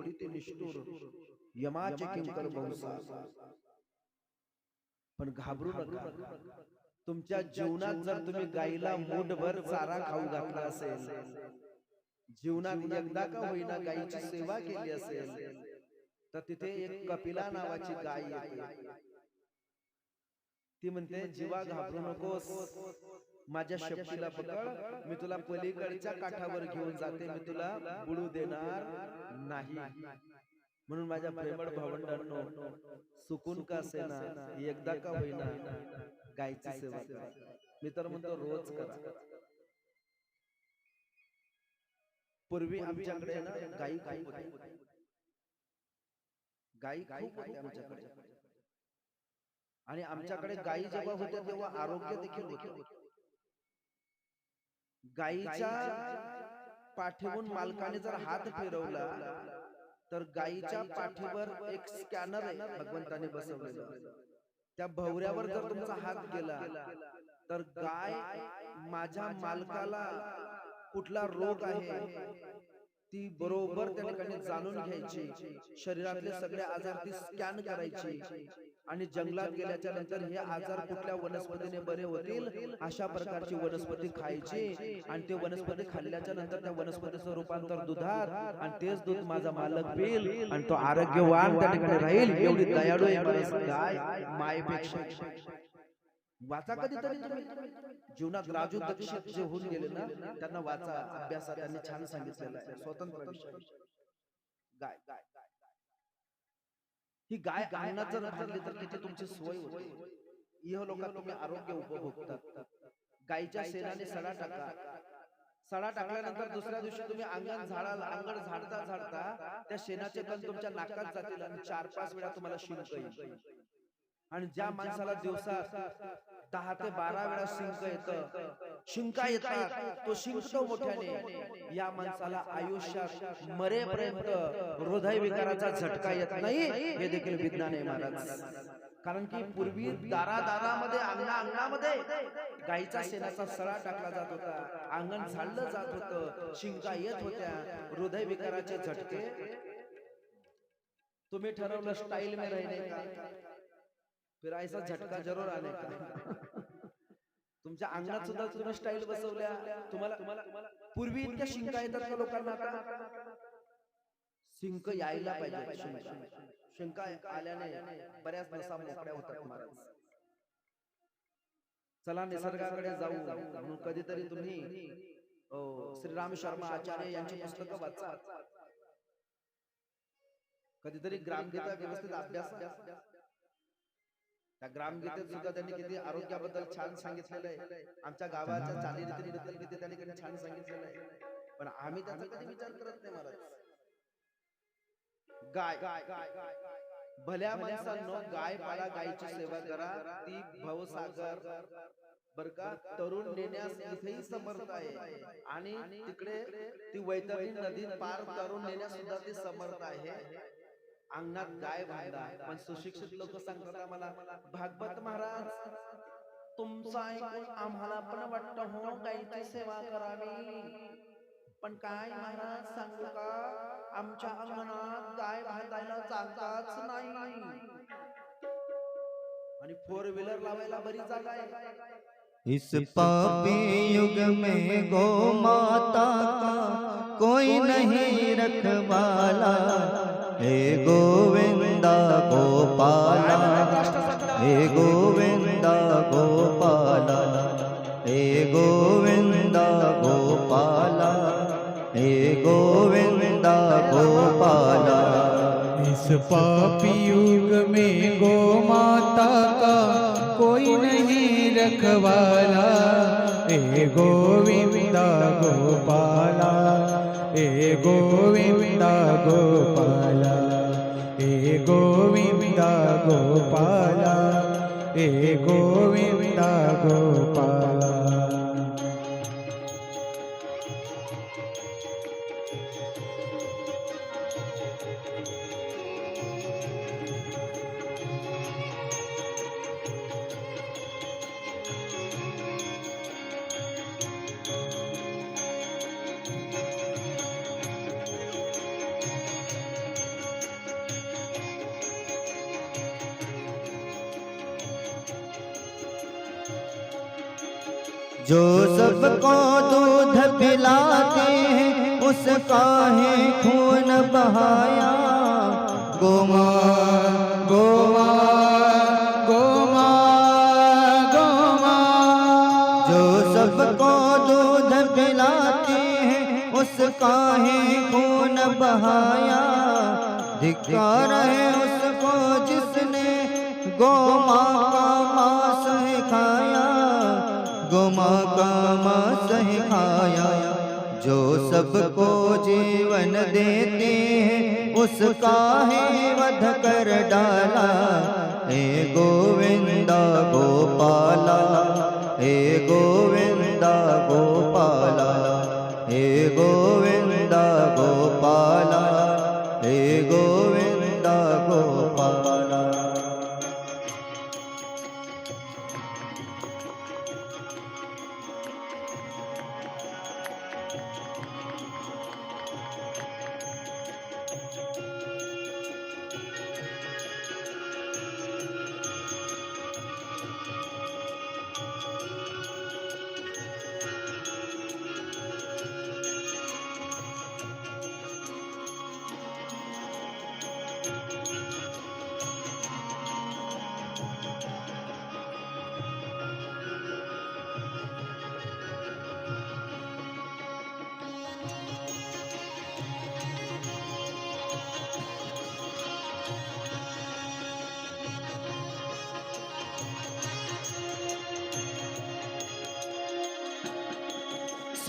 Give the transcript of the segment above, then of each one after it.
थोडी ते निष्ठुर यमाचे किंकर बहुसा पण घाबरू नका. तुमच्या जीवनात जर तुम्ही गाईला मूठभर चारा खाऊ घातला असेल जीवनात एकदा का होईना गायीची सेवा केली असेल तर तिथे एक कपिला नावाची गाय येते. ती म्हणते जीवा घाबरू नकोस. माझ्या शक्तीला पकड. मी तुला पलीकडच्या काठावर घेऊन जाते. मी तुला बुडू देणार नाही. म्हणून माझ्या प्रेमळ भावंडांनो सुकून का असेना एकदा का होईना? गायची सेवा करा. मी तर म्हणतो रोज करा. पूर्वी आमच्याकडे ना गाई खूप होत्या गाई खूप होत्या आमच्याकडे. आणि आमच्याकडे गायी जेव्हा होत्या तेव्हा आरोग्य देखील होते. गायीच्या पाठीवरून मालकाने जर हात फिरवला तर गायीच्या पाठीवर एक स्कॅनर आहे भगवंताने बसवलेलं. त्या भवऱ्यावर जर तुमचा हात गेला तर गाय माझ्या मालकाला कुठला रोग आहे ती बरोबर त्या ठिकाणी जाणून घ्यायची. शरीरातले सगळे आजार ती स्कॅन करायची. आणि जंगलात गेल्याच्यानंतर हे आजार कुठल्या वनस्पतीने बरे होतील? अशा प्रकारची वनस्पती खायची. आणि ते वनस्पती खाल्ल्याच्या नंतर त्या वनस्पतीचं रूपांतर दुधात आणि तेच दूध माझा मालक पिल. आणि तो आरोग्यवान त्या ठिकाणी राहील. एवढी दयाळू गाय मायपेक्षा वाचा कधीतरी तुम्ही. जीवनात राजू दक्षित जे होऊन गेले ना त्यांना वाचा अभ्यासात त्यांनी छान सांगितलेलं आहे. स्वतंत्र गाय गाय. ही गाय अंगणात जर घातली तर तिथे तुमची सोय होते. इह लोकात तुम्ही आरोग्य उपभोगतात गायीच्या शेणाने सडा टाका. सडा टाकल्यानंतर दुसऱ्या दिवशी तुम्ही अंगण झाडाला अंगण झाडता झाडता त्या शेणाचे कण तुमच्या नाकात जातील आणि चार पाच वेळा तुम्हाला शिंक येईल. आणि ज्या माणसाला दिवसा दहा ते बारा वेळा शिंक येत शिंका येतात तो शिंकतो मोठ्याने. या माणसाला आयुष्यात मरेपर्यंत हृदय विकाराचा झटका येत नाही हे देखील विज्ञान आहे महाराज. कारण की पूर्वी दारा दारामध्ये अंगणा अंगणामध्ये गाईचा शेणाचा सळा टाकला जात होता. अंगण झाडलं जात होतं. शिंका येत होत्या. हृदय विकाराचे झटके. तुम्ही ठरवलं स्टाईल में रहने का? फिर ऐसा झटका जरूर आने का? तुमच्या अंगणात सुद्धा तुम्ही स्टाईल बसवल्या. तुम्हाला तुम्हाला पूर्वी इतक्या शिंका येतात का लोकांना आता शिंक यायला पाहिजे शिंका. आल्याने बऱ्याच नसा मोकळ्या होतात महाराज चला निसर्गाकडे जाऊ. म्हणून कधीतरी तुम्ही श्रीराम शर्मा आचार्य यांची पुस्तकं वाचा. कधीतरी ग्रामगीता व्यवस्थित अभ्यास त्या ग्रामगीतेत सुद्धा त्यांनी किती आरोग्याबद्दल छान सांगितलेलं आहे. आमच्या गावाच्या चालीरीतीबद्दल किती त्यांनी किती छान सांगितलेलं आहे. पण आम्ही त्याचा कधी विचार करत नाही महाराज गाय. गाय गाय भल्या माणसांनो गाय पाळा गायची सेवा करा. ती भवसागर बर का तरुण नेण्यास इथेही समर्थ आहे. आणि तिकडे ती वैतरणी नदी पार तरुण नेण्यास सुद्धा ती समर्थ आहे. अंगणात गाय बांधा. पण सुशिक्षित लोक सांगतात आम्हाला भागवत महाराज तुमचं ऐकून आम्हाला पण वाटतं हो गायची सेवा करावी. पण काय महाराज सांगू का? आमच्या अंगणात गाय बांधायला जागाच नाही. आणि फोर व्हीलर लावायला बरी जागा आहे. इस पापी युग में गो माता का कोई नहीं रखवाला हे गोविंदा हे गोविंदा गोपाला हे गोविंदा गोपाला हे गोविंदा गोपाला. इस पापी युग में गो माता का कोई नहीं रखवाला। हे गोविंदा गोपाला हे गोविंदा गोपाला। हे गोविंदा गोपाला हे गोविंदा गोपाला. जो सबको दूध पिलाते हैं उसका है खून बहाया। गोमा गोमा गोमा गोमा। जो सबको दूध पिलाते हैं उसका है खून बहाया। धिक्कार है उसको जिसने गोमा सबको जीवन देते हैं। उसका ही वध कर डाला। हे गोविंदा गोपाला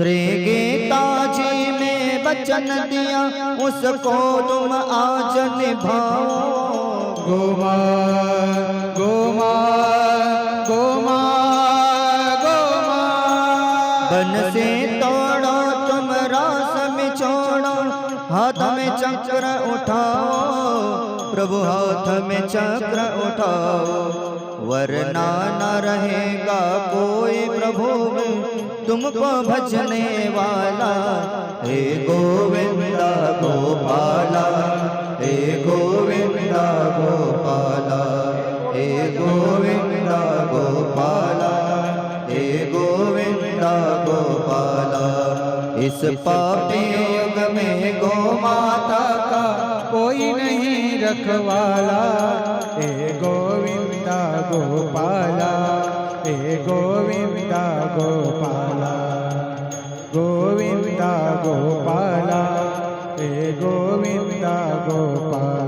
श्री गीता जी में वचन दिया उसको तुम आज निभाओ। गोमा गोमा गोमा गोमा बन से तोड़ो तुम रास में छोड़ो हाथ में चक्र उठाओ प्रभु हाथ में चक्र उठाओ। वरना न रहेगा कोई प्रभु। तुमको भजने वाला हे गोविंदा गोपाला हे गोविंदा गोपाला हे गोविंदा गोपाला हे गोविंदा गोपाला। इस पापी युग में गो माता का कोई नहीं रखवाला हे गोविंदा गोपाला हे गोविंदा गोपाला गोविंदा गोपाला हे गोविंदा गोपाला।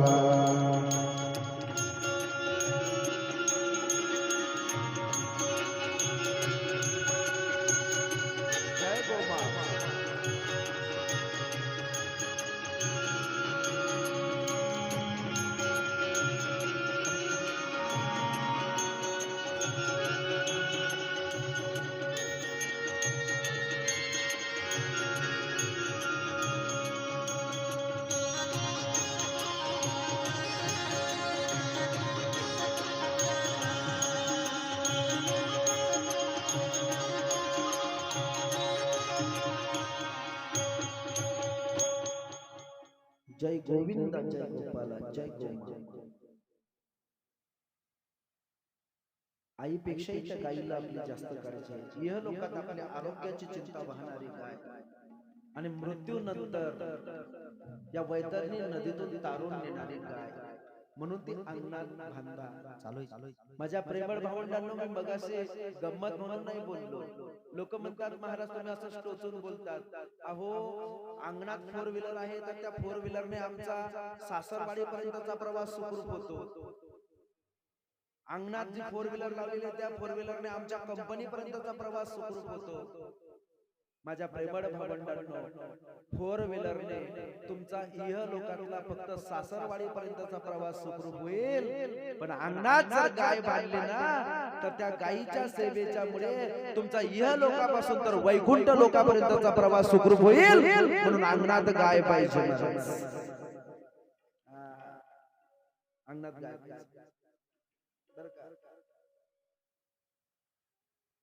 जय गोविंद जय गोपाला जय गोमा आईपेक्षाही त्या गायीला आपली जास्त काळजी आहे. इह लोकात आपल्या आरोग्याची चिंता वाहणारी गाय. आणि मृत्यू नंतर या वैतरणी नदीतून तारून नेणारी गाय. म्हणून ती अंगणात बांधा. चालू माझ्या प्रेमळ भावंडांनो मी मगाशी गंमत म्हणून नाही बोललो. लोक म्हणतात महाराज तुम्ही असं टोचून बोलतात. अहो अंगणात फोर व्हीलर आहे तर त्या फोर व्हीलरने आमचा सासरवाडी पर्यंतचा प्रवास सुखरूप होतो. अंगणात जी फोर व्हीलर लावलेली त्या फोर व्हीलरने आमच्या कंपनी पर्यंतचा प्रवास सुखरूप होतो. माझ्या प्रेमळ भावंडांनो फोर व्हीलरने तुमचा इह लोकातला फक्त सासरवाडी पर्यंतचा प्रवास सुखरूप होईल पण अंगणात जर गाय बांधली ना तर त्या गायीच्या सेवेच्या मुळे तुमचा इह लोकापासून तर वैकुंठ लोकापर्यंतचा प्रवास सुखरूप होईल म्हणून अंगणात गाय पाहिजे. अंगणात गाय. बरं का?